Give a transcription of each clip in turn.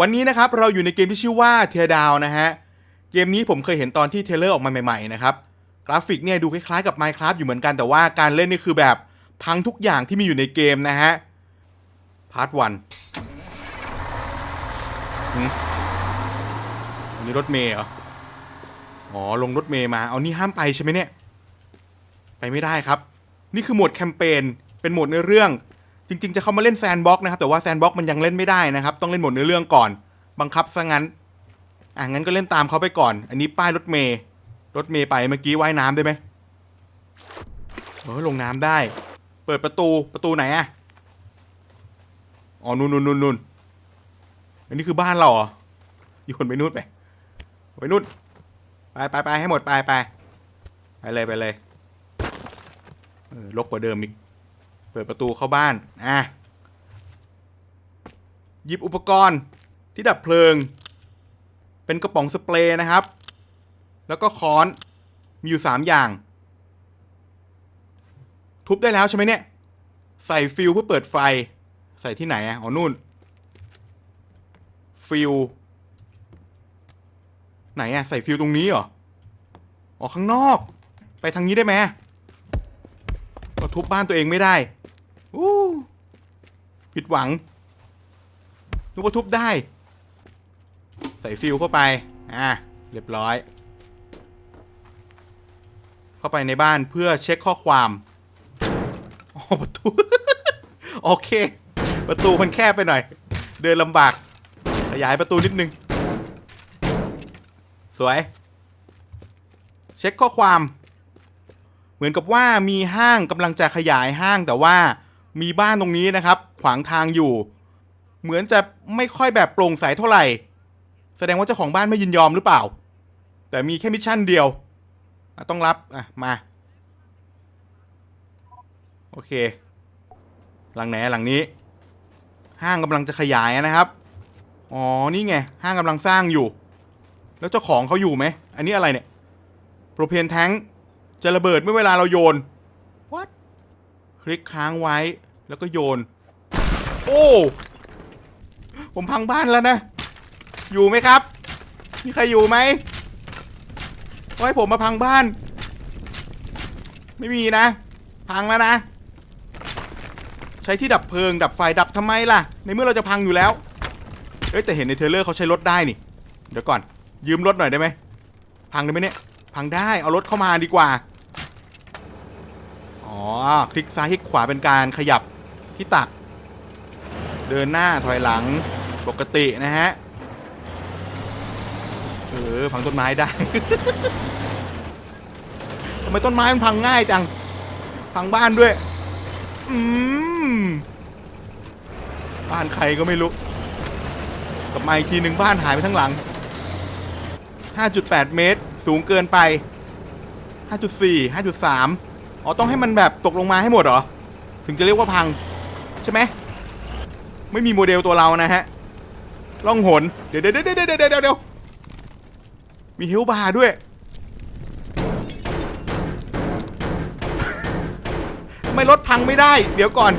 วันนี้นะครับเราอยู่ในเกมที่ชื่อว่าเทียดาวนะฮะ เกมนี้ผมเคยเห็นตอนที่เทเลอร์ออกมาใหม่ๆนะครับ กราฟิกเนี่ยดูคล้ายๆกับ Minecraft อยู่เหมือนกันแต่ว่าการเล่นนี่คือแบบพังทุกอย่างที่มีอยู่ในเกมนะฮะ พาร์ทวันอันนี้รถเมย์เหรอ อ๋อลงรถเมย์มา เอานี่ห้ามไปใช่ไหมเนี่ย ไปไม่ได้ครับ นี่คือหมวดแคมเปญ เป็นหมวดเนื้อเรื่อง จริงๆ จะเข้ามาเล่นแซนบ็อกนะครับแต่ว่าแซนบ็อกมันยังเล่นไม่ได้นะครับ ต้องเล่นหมดเนื้อเรื่องก่อน บังคับซะงั้น อะงั้นก็เล่นตามเขาไปก่อน อันนี้ป้ายรถเมย์รถเมย์ไปเมื่อกี้ว่ายน้ำได้ไหมเออลงน้ำได้ เปิดประตูประตูไหนอะอ๋อนู่นนู่นนู่นนู่นอันนี้คือบ้านเราเหรอโยนไปนู่นไปไปนู่นไปไปไปให้หมดไปไปไปเลยไปเลยลกกว่าเดิมอีก ปิดประตูเข้าบ้าน อะ หยิบอุปกรณ์ที่ดับเพลิง เป็นกระป๋องสเปรย์นะครับ แล้วก็ค้อน มีอยู่สามอย่าง ทุบได้แล้วใช่ไหมเนี่ย ใส่ฟิลเพื่อเปิดไฟ ใส่ที่ไหนอะ อ๋อ นู่น ฟิลไหนอะ ใส่ฟิลตรงนี้เหรอ อ๋อ ข้างนอก ไปทางนี้ได้ไหมก็ทุบบ้านตัวเองไม่ได้ ผิดหวังนึกว่าทุบได้ ใส่ฟิลเข้าไป อะ เรียบร้อย เข้าไปในบ้านเพื่อเช็คข้อความอ๋อประตู โอเค ประตูมันแคบไปหน่อย เดินลำบาก ขยายประตูนิดนึง สวย เช็คข้อความ เหมือนกับว่ามีห้างกำลังจะขยายห้างแต่ว่า มีบ้านตรงนี้นะครับ ขวางทางอยู่ เหมือนจะไม่ค่อยแบบโปร่งใสเท่าไหร่ แสดงว่าเจ้าของบ้านไม่ยินยอมหรือเปล่า แต่มีแค่มิชชั่นเดียวต้องรับอะมา โอเค หลังไหนหลังนี้ ห้างกำลังจะขยายนะครับ อ๋อนี่ไง ห้างกำลังสร้างอยู่ แล้วเจ้าของเขาอยู่ไหม อันนี้อะไรเนี่ยโปรเพนแทงจะระเบิดเมื่อเวลาเราโยน What คลิกค้างไว้ แล้วก็โยน โอ้ ผมพังบ้านแล้วนะ อยู่ไหมครับ มีใครอยู่ไหมว่าให้ผมมาพังบ้าน ไม่มีนะ พังแล้วนะ ใช้ที่ดับเพลิง ดับไฟดับทำไมล่ะ ในเมื่อเราจะพังอยู่แล้ว เอ้ยแต่เห็นในเทเลอร์เขาใช้รถได้นี่ เดี๋ยวก่อน ยืมรถหน่อยได้ไหม พังได้ไหมเนี่ย พังได้ เอารถเข้ามาดีกว่า อ๋อ คลิกซ้ายคลิกขวาเป็นการขยับ ที่ตัก เดินหน้าถอยหลังปกตินะฮะ เออ พังต้นไม้ได้ ทำไมต้นไม้มันพังง่ายจัง พังบ้านด้วย อืม บ้านใครก็ไม่รู้กลับมาอีกทีหนึ่งบ้านหายไปทั้งหลัง 5.8 เมตร สูงเกินไป 5.4 5.3 อ๋อ ต้องให้มันแบบตกลงมาให้หมดเหรอ ถึงจะเรียกว่าพัง ใช่ไหมไม่มีโมเดลตัวเรานะฮะล่องหนเดี๋ยวเดี๋ยวเดี๋ยวเดี๋ยวเดี๋ยวเดี๋ยวมีเฮลบาร์ด้วยทำไมรถพังไม่ได้ เดี๋ยวก่อน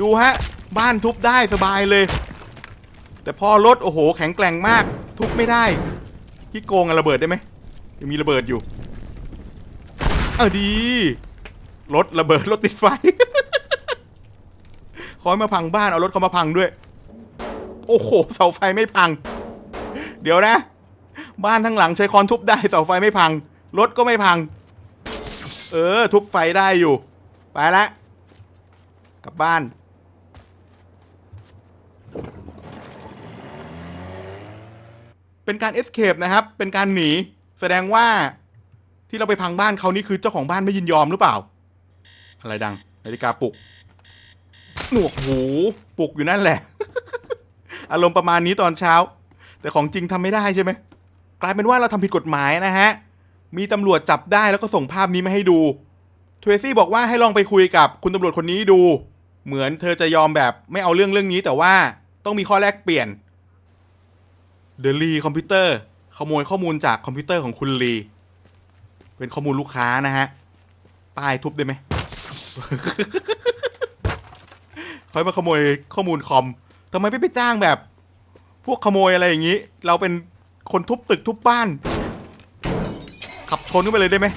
ดูฮะ บ้านทุบได้สบายเลย แต่พอรถโอ้โห แข็งแกร่งมาก ทุบไม่ได้พี่โกงอะระเบิดได้ไหมยังมีระเบิดอยู่ เออดี รถระเบิดรถติดไฟ ขอให้มาพังบ้านเอารถเขามาพังด้วย โอ้โหเสาไฟไม่พัง เดี๋ยวนะ บ้านทั้งหลังใช้ค้อนทุบได้เสาไฟไม่พัง รถก็ไม่พัง เออ ทุบไฟได้อยู่ ไปละกลับบ้าน เป็นการ escape นะครับ เป็นการหนี แสดงว่าที่เราไปพังบ้านเขานี่คือเจ้าของบ้านไม่ยินยอมหรือเปล่า อะไรดัง นาฬิกาปลุก หนวกหูปลุกอยู่นั่นแหละ อารมณ์ประมาณนี้ตอนเช้า แต่ของจริงทำไม่ได้ใช่ไหมกลายเป็นว่าเราทำผิดกฎหมายนะฮะ มีตำรวจจับได้แล้วก็ส่งภาพนี้มาให้ดูเทรซี่บอกว่าให้ลองไปคุยกับคุณตำรวจคนนี้ดู เหมือนเธอจะยอมแบบไม่เอาเรื่องเรื่องนี้ แต่ว่าต้องมีข้อแลกเปลี่ยนเดลีคอมพิวเตอร์ขโมยข้อมูลจากคอมพิวเตอร์ของคุณลี เป็นข้อมูลลูกค้านะฮะป้ายทุบได้ไหม คอยมาขโมยข้อมูลคอมทำไมไม่ไปจ้างแบบ พวกขโมยอะไรอย่างนี้ เราเป็นคนทุบตึกทุบบ้าน ขับชนขึ้นไปเลยได้ไหม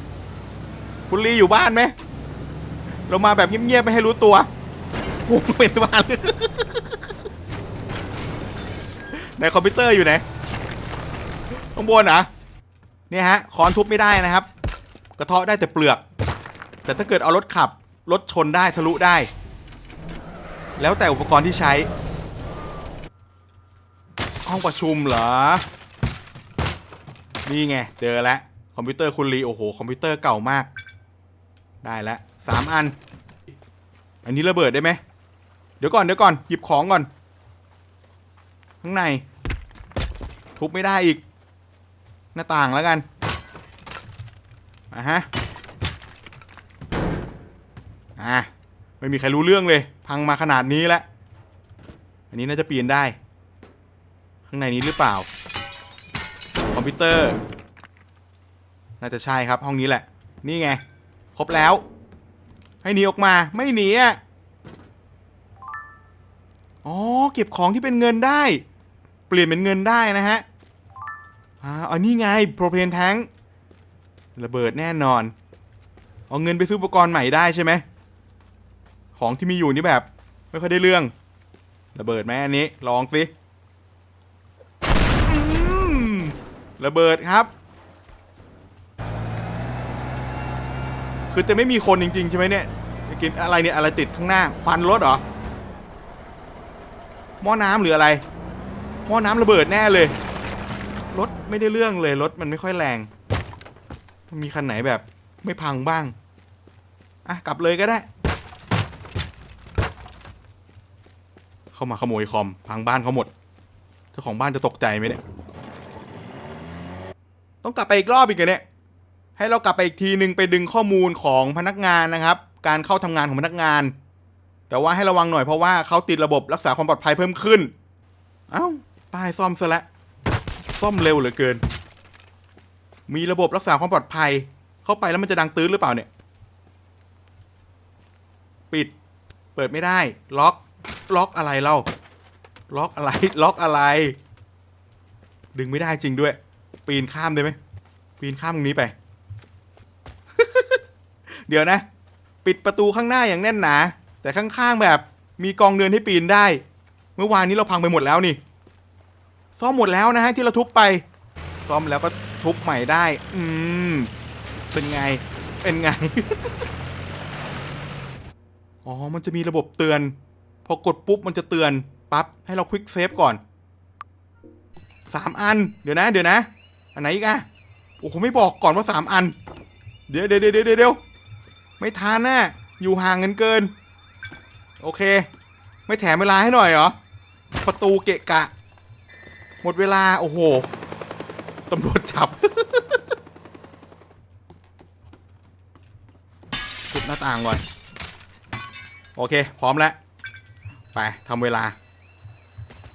คุณลีอยู่บ้านไหมเรามาแบบเงียบๆไม่ให้รู้ตัวโอ้เป็นบ้านเลยในคอมพิวเตอร์อยู่ไหนข้างบนเหรอเนี่ยฮะค้อนทุบไม่ได้นะครับ กระเทาะได้แต่เปลือก แต่ถ้าเกิดเอารถขับรถชนได้ทะลุได้ แล้วแต่อุปกรณ์ที่ใช้ ห้องประชุมเหรอ นี่ไง เจอแล้วคอมพิวเตอร์คุณลีโอ้โห คอมพิวเตอร์เก่ามาก ได้แล้วสามอัน อันนี้ระเบิดได้ไหม เดี๋ยวก่อนเดี๋ยวก่อน หยิบของก่อน ข้างใน ทุบไม่ได้อีก หน้าต่างแล้วกันอะฮะ อะ ไม่มีใครรู้เรื่องเลย พังมาขนาดนี้แล้ว อันนี้น่าจะปีนได้ ข้างในนี้หรือเปล่า คอมพิวเตอร์ น่าจะใช่ครับห้องนี้แหละ นี่ไง ครบแล้ว ให้หนีออกมา ไม่หนีอะ อ๋อ เก็บของที่เป็นเงินได้ เปลี่ยนเป็นเงินได้นะฮะ อ่าอันนี้ไง โปรเพนแทงระเบิดแน่นอน เอาเงินไปซื้ออุปกรณ์ใหม่ได้ใช่ไหม ของที่มีอยู่นี่แบบ ไม่ค่อยได้เรื่อง ระเบิดไหมอันนี้ ลองสิระเบิดครับ คือจะไม่มีคนจริงๆใช่ไหมเนี่ยจะกินอะไรเนี่ยอะไรติดข้างหน้าควันรถเหรอหม้อน้ำหรืออะไรหม้อน้ำระเบิดแน่เลย รถไม่ได้เรื่องเลยรถมันไม่ค่อยแรง มีคันไหนแบบไม่พังบ้าง อะกลับเลยก็ได้ เข้ามาขโมยคอมพังบ้านเขาหมด เจ้าของบ้านจะตกใจไหมเนี่ย ต้องกลับไปอีกรอบอีกเหรอเนี่ย ให้เรากลับไปอีกทีหนึ่งไปดึงข้อมูลของพนักงานนะครับ การเข้าทำงานของพนักงาน แต่ว่าให้ระวังหน่อยเพราะว่าเขาติดระบบรักษาความปลอดภัยเพิ่มขึ้น เอ้าป้ายซ่อมซะและ้วซ่อมเร็วเหลือเกิน มีระบบรักษาความปลอดภัย เข้าไปแล้วมันจะดังตื้นหรือเปล่าเนี่ย ปิด เปิดไม่ได้ ล็อก ล็อกอะไรเล่า ล็อกอะไร ล็อกอะไร ดึงไม่ได้จริงด้วย ปีนข้ามได้ไหม ปีนข้ามตรงนี้ไป เดี๋ยวนะ ปิดประตูข้างหน้าอย่างแน่นหนา แต่ข้างๆแบบมีกองเดินให้ปีนได้ เมื่อวานนี้เราพังไปหมดแล้วนี่ ซ่อมหมดแล้วนะฮะที่เราทุบไป ซ่อมแล้วก็ทุบใหม่ได้ อืม เป็นไง เป็นไง อ๋อ มันจะมีระบบเตือน พอกดปุ๊บมันจะเตือนปั๊บให้เราควิกเซฟก่อนสามอัน เดี๋ยวนะ เดี๋ยวนะ อันไหนอีกอะโอ้โหไม่บอกก่อนว่าสามอัน เดี๋ยวเดี๋ยวเดี๋ยวเดี๋ยวเดี๋ยวไม่ทานนะอยู่ห่างกันเกิน โอเค ไม่แถมเวลาให้หน่อยเหรอ ประตูเกะกะ หมดเวลา โอ้โหตำรวจจับทุบหน้าต่างก่อน โอเค พร้อมแล้ว ไปทำเวลา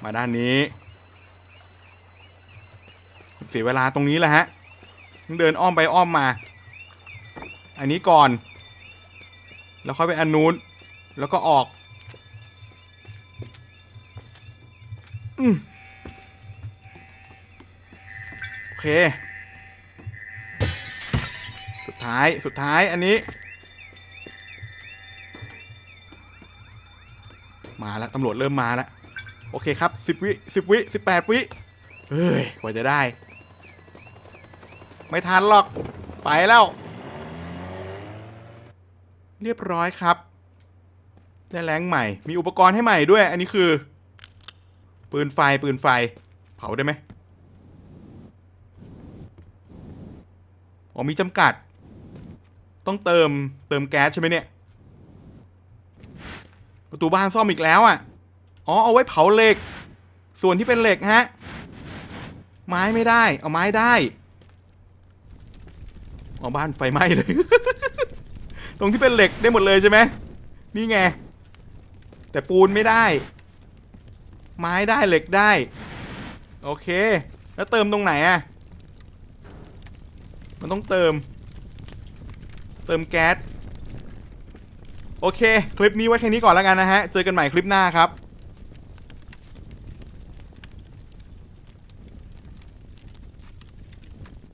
มาด้านนี้เสียเวลาตรงนี้แหละฮะเดินอ้อมไปอ้อมมา อันนี้ก่อน แล้วค่อยไปอันนู้น แล้วก็ออกอโอเค สุดท้าย สุดท้ายอันนี้ มาแล้วตำรวจเริ่มมาแล้ว โอเคครับสิบวิสิบวิสิบแปดวิเฮ้ยกว่าจะได้ ไม่ทันหรอก ไปแล้ว เรียบร้อยครับได้แรงใหม่ มีอุปกรณ์ให้ใหม่ด้วย อันนี้คือ ปืนไฟปืนไฟ เผาได้ไหมอ๋อมีจำกัด ต้องเติมเติมแก๊สใช่ไหมเนี่ย ประตูบ้านซ่อมอีกแล้วอะ อ๋อเอาไว้เผาเหล็ก ส่วนที่เป็นเหล็กฮะ ไม้ไม่ได้ เอาไม้ได้ เอาบ้านไฟไหม้เลย ตรงที่เป็นเหล็กได้หมดเลยใช่ไหม นี่ไง แต่ปูนไม่ได้ ไม้ได้เหล็กได้ โอเค แล้วเติมตรงไหนอะ มันต้องเติม เติมแก๊ส โอเค คลิปนี้ไว้แค่นี้ก่อนแล้วกันนะฮะ เจอกันใหม่คลิปหน้าครับ